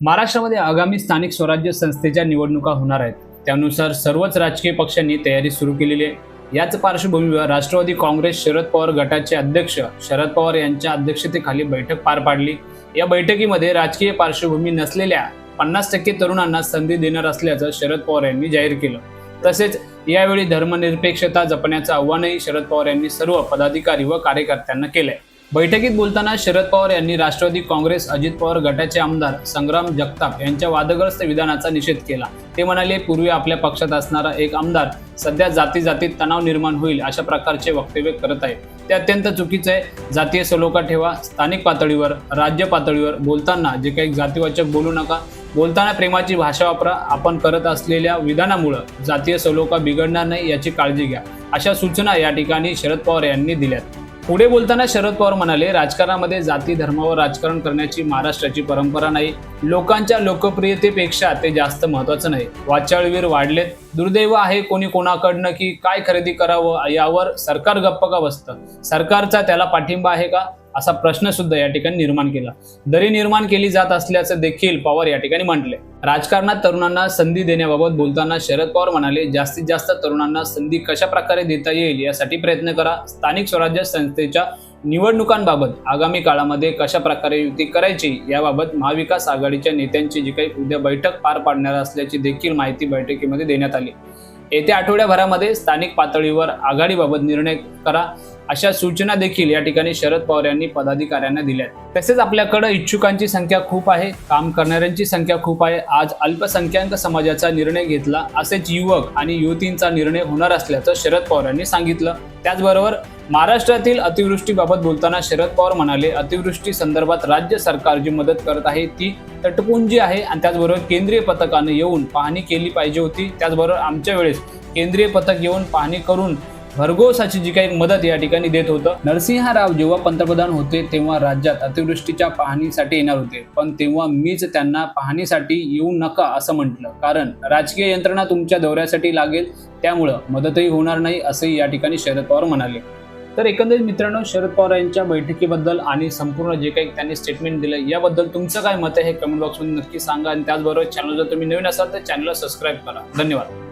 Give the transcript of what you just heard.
महाराष्ट्रामध्ये आगामी स्थानिक स्वराज्य संस्थेच्या निवडणुका होणार आहेत. त्यानुसार सर्वच राजकीय पक्षांनी तयारी सुरू केलेली आहे. याच पार्श्वभूमीवर राष्ट्रवादी काँग्रेस शरद पवार गटाचे अध्यक्ष शरद पवार यांच्या अध्यक्षतेखाली बैठक पार पाडली. या बैठकीमध्ये राजकीय पार्श्वभूमी नसलेल्या पन्नास टक्के तरुणांना संधी देणार असल्याचं शरद पवार यांनी जाहीर केलं. तसेच यावेळी धर्मनिरपेक्षता जपण्याचं आव्हानही शरद पवार यांनी सर्व पदाधिकारी व कार्यकर्त्यांना केलंय. बैठकीत बोलताना शरद पवार यांनी राष्ट्रवादी काँग्रेस अजित पवार गटाचे आमदार संग्राम जगताप यांच्या वादग्रस्त विधानाचा निषेध केला. ते म्हणाले पूर्वी आपल्या पक्षात असणारा एक आमदार सध्या जाती जातीत तणाव निर्माण होईल अशा प्रकारचे वक्तव्य करत आहे ते अत्यंत चुकीचं आहे. जातीय सलोखा ठेवा स्थानिक पातळीवर राज्य पातळीवर बोलताना जे काही जातीवाचक बोलू नका बोलताना प्रेमाची भाषा वापरा. आपण करत असलेल्या विधानामुळं जातीय सलोखा बिघडणार नाही याची काळजी घ्या. अशा सूचना या ठिकाणी शरद पवार यांनी दिल्यात. पुढे बोलताना शरद पवार म्हणाले राजकारणामध्ये जाती धर्मावर राजकारण करण्याची महाराष्ट्राची परंपरा नाही. लोकांच्या लोकप्रियतेपेक्षा ते जास्त महत्वाचं नाही. वाचाळवीर वाढलेत. दुर्दैव आहे कोणी कोणाकडनं की काय खरेदी करावं यावर सरकार गप्प का बसतं? सरकारचा त्याला पाठिंबा आहे का? असा प्रश्न सुद्धा या ठिकाणी निर्माण केला. दरी निर्माण केली जात असल्याचं देखील पवार या ठिकाणी म्हटले. राजकारणात तरुणांना संधी देण्याबाबत बोलताना शरद पवार म्हणाले जास्तीत जास्त तरुणांना संधी कशा प्रकारे देता येईल यासाठी प्रयत्न करा. स्थानिक स्वराज्य संस्थेच्या निवडणुकांबाबत आगामी काळामध्ये कशा प्रकारे युती करायची याबाबत महाविकास आघाडीच्या नेत्यांची जी काही उद्या बैठक पार पाडणार असल्याची देखील माहिती बैठकीमध्ये देण्यात आली. येत्या आठवड्याभरामध्ये स्थानिक पातळीवर आघाडीबाबत निर्णय करा. अशा सूचना देखील या ठिकाणी शरद पवार यांनी पदाधिकाऱ्यांना दिल्या तसेच आपल्याकडे इच्छुकांची संख्या खूप आहे काम करणाऱ्यांची संख्या खूप आहे. आज अल्पसंख्याक समाजाचा निर्णय घेतला असेच युवक आणि युवतींचा निर्णय होणार असल्याचं शरद पवार यांनी सांगितलं. त्याचबरोबर महाराष्ट्रातील अतिवृष्टीबाबत बोलताना शरद पवार म्हणाले अतिवृष्टी संदर्भात राज्य सरकार जी मदत करत आहे ती तटपुंजी आहे आणि त्याचबरोबर केंद्रीय पथकानं येऊन पाहणी केली पाहिजे होती. त्याचबरोबर आमच्या वेळेस केंद्रीय पथक येऊन पाहणी करून भरघोसाची जी काही मदत या ठिकाणी देत होतं. नरसिंह राव जेव्हा पंतप्रधान होते तेव्हा राज्यात अतिवृष्टीच्या पाहणीसाठी येणार होते. पण तेव्हा मीच त्यांना पाहणीसाठी येऊ नका असं म्हटलं. कारण राजकीय यंत्रणा तुमच्या दौऱ्यासाठी लागेल त्यामुळं मदतही होणार नाही असंही या ठिकाणी शरद पवार म्हणाले. तर एकंदरीत मित्रांनो शरद पवार यांच्या बैठकीबद्दल आणि संपूर्ण जे काही त्यांनी स्टेटमेंट दिलं याबद्दल तुमचं काय मत आहे हे कमेंट बॉक्समध्ये नक्की सांगा. आणि त्याचबरोबर चॅनल जर तुम्ही नवीन असाल तर चॅनलला सबस्क्राईब करा. धन्यवाद.